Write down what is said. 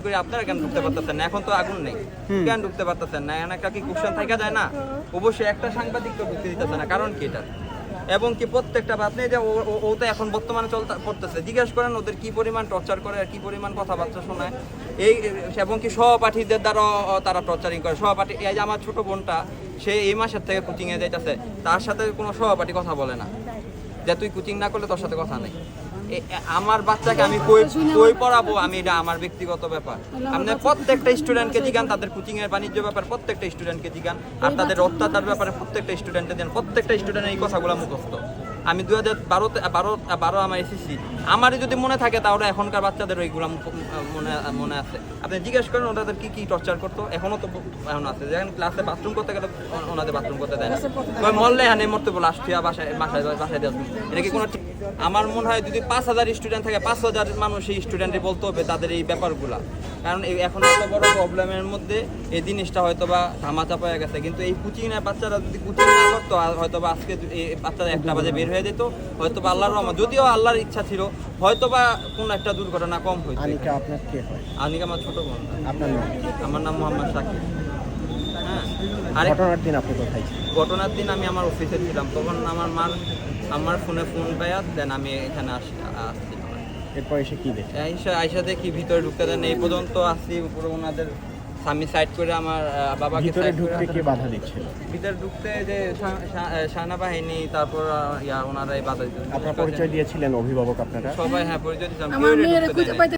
করে আপনারা কেন ঢুকতে পারতেছেন না? এখন তো আগুন নেই। কেন ঢুকতে পারতেছেন না? এখন একটা কি কোশ্চেন থাকা যায় না? অবশ্যই একটা সাংবাদিক তো ঢুকতে দিতেছে না। কারণ কি এটা? এবং কি প্রত্যেকটা আপনি যে ও- তো এখন বর্তমানে চলতে পড়তেছে জিজ্ঞেস করেন ওদের কি পরিমাণ টর্চার করে আর কি পরিমাণ কথাবার্তা শোনায়। এই এবং কি সহপাঠীদের দ্বারা তারা টর্চারিং করে। সহপাঠী এই যে আমার ছোট বোনটা সে এই মাসের থেকে কোচিংয়ে যাইতেছে। তার সাথে কোনো সহপাঠী কথা বলে না। যে তুই কোচিং না করলে তোর সাথে কথা নেই। আমার বাচ্চাকে আমি কই কই পড়াবো? আমি এটা আমার ব্যক্তিগত ব্যাপার। আপনি প্রত্যেকটা স্টুডেন্টকে জিগান, তাদের কোচিং এর বাণিজ্য ব্যাপার প্রত্যেকটা স্টুডেন্টকে জিগান, আর তাদের অত্যাচার ব্যাপারে প্রত্যেকটা স্টুডেন্টকে দেন। প্রত্যেকটা স্টুডেন্ট এই কথাগুলো মুখস্থ। আমি দু হাজার বারোতে বারো বারো আমার এসেছি আমারই যদি মনে থাকে তাহলে এখনকার বাচ্চাদের ওইগুলো মনে মনে আছে। আপনি জিজ্ঞেস করেন ওনাদের কি কি টর্চার করতো? এখনও তো এখন আছে। যেখানে ক্লাসে বাথরুম করতে গেলে ওনাদের বাথরুম করতে দেয় না। মরলে হানে মরতে বলে আসছি বাসায় বাসায় বাসায় দিয়ে এটা কি কোনো ঠিক- আমার মনে হয় যদি পাঁচ হাজার স্টুডেন্ট থাকে পাঁচ হাজার মানুষ এই স্টুডেন্টে বলতে হবে তাদের এই ব্যাপারগুলা। কারণ এই এখন এত বড় প্রবলেমের মধ্যে এই জিনিসটা হয়তো বা ধামাচাপা হয়ে গেছে। কিন্তু এই কোচিং এর বাচ্চারা যদি কোচিং না করতো হয়তো বা আজকে এই বাচ্চারা একটা বাজে বের হয়ে যেত হয়তো বা আল্লাহর রহমত। যদিও আল্লাহর ইচ্ছা ছিল হয়তো বা কোনো একটা দুর্ঘটনা কম হইতো আনিকা আপনার কে হয়? আনিকা আমার ছোট বোন। আপনার নাম? আমার নাম মোহাম্মদ শাকিব হ্যাঁ ঘটনার দিন আপনি কোথায় ঘটনার দিন আমি আমার অফিসে ছিলাম। তখন আমার মার আমার ফোনে ফোন পাইয়া দেন আমি এখানে আসি আসছিলাম। এরপর এসে কি দেখে আইসা আইসা দেখি ভিতরে ঢুকতে দেন এই পর্যন্ত আসি উপরে ওনাদের স্বামী সাইড করে আমার আহ, বাবাকে ভিতরে ঢুকতে কে বাধা দিচ্ছিল? ভিতরে ঢুকতে যে সা- সা- সেনা বাহিনী তারপর ইয়া ওনারাই বাধা দিত আপনার পরিচয় দিয়েছিলেন অভিভাবক আপনারা? সবাই হ্যাঁ পরিচয় দিতাম